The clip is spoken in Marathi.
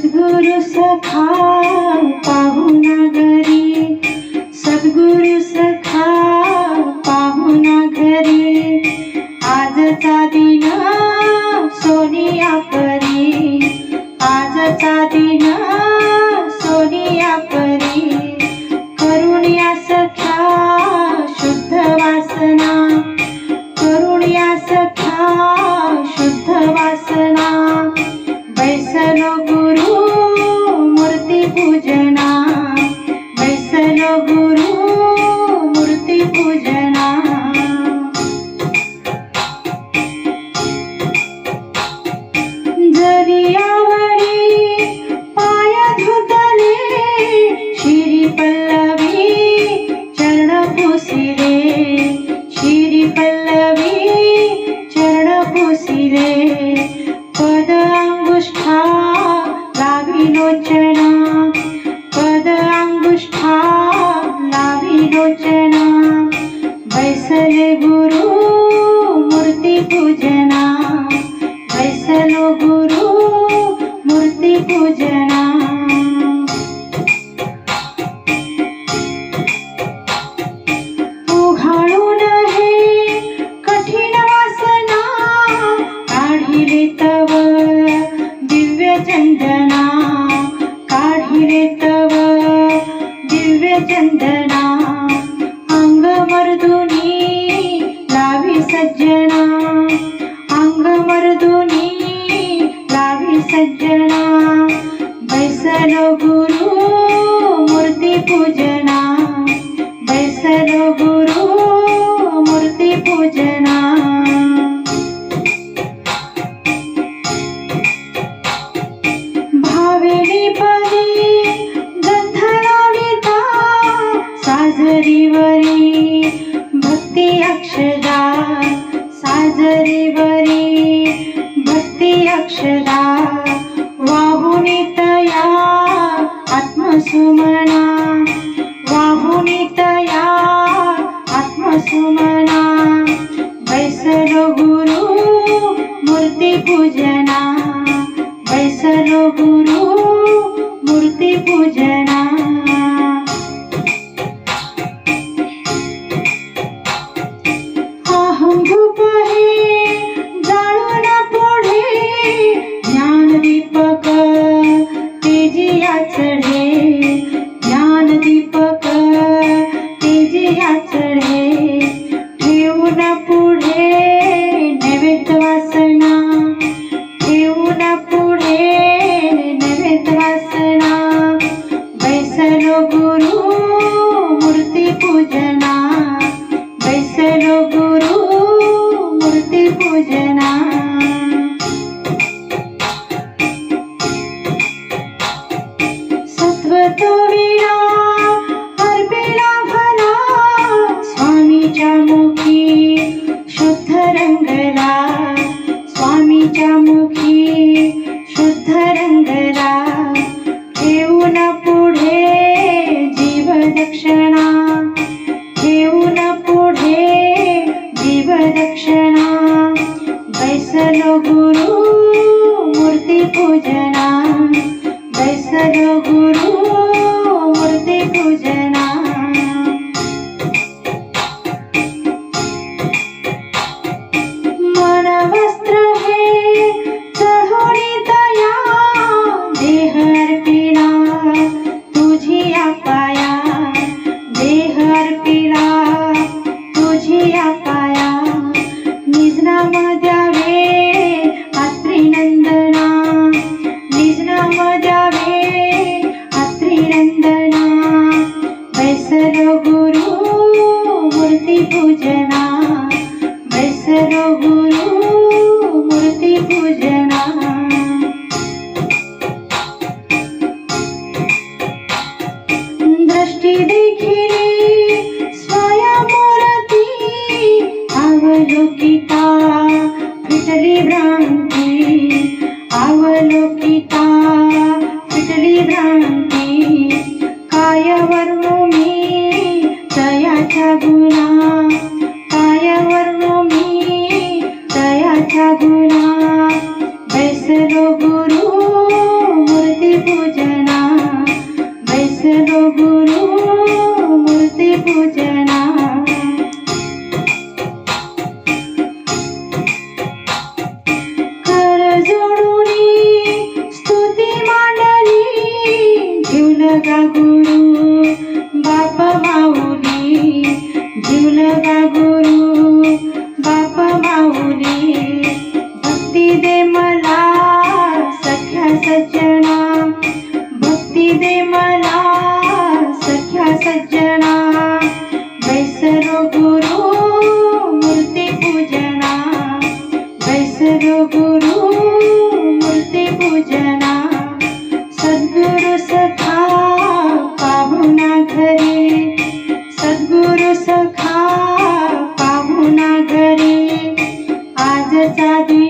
सद्गुरु सखा पाहुणा घरी. सद्गुरु सखा पाहुणा घरी. आजचा दिन सोनिया परी. आजचा दिन सोनिया परी. करुण्या सखा शुद्ध वासना. बसलो गुरु मूर्ती पूजना। उघाळून हे कठीण वासना काढिले तर पूजना बैसलो गुरु मूर्ती पूजना yeah. गुरु मूर्तिपूजना वैष्णव रघुनाथ बैस रघुरा सद्गुरु सखा पाहुणा घरी. सद्गुरु सखा पाहुणा घरी. आजचा दिवस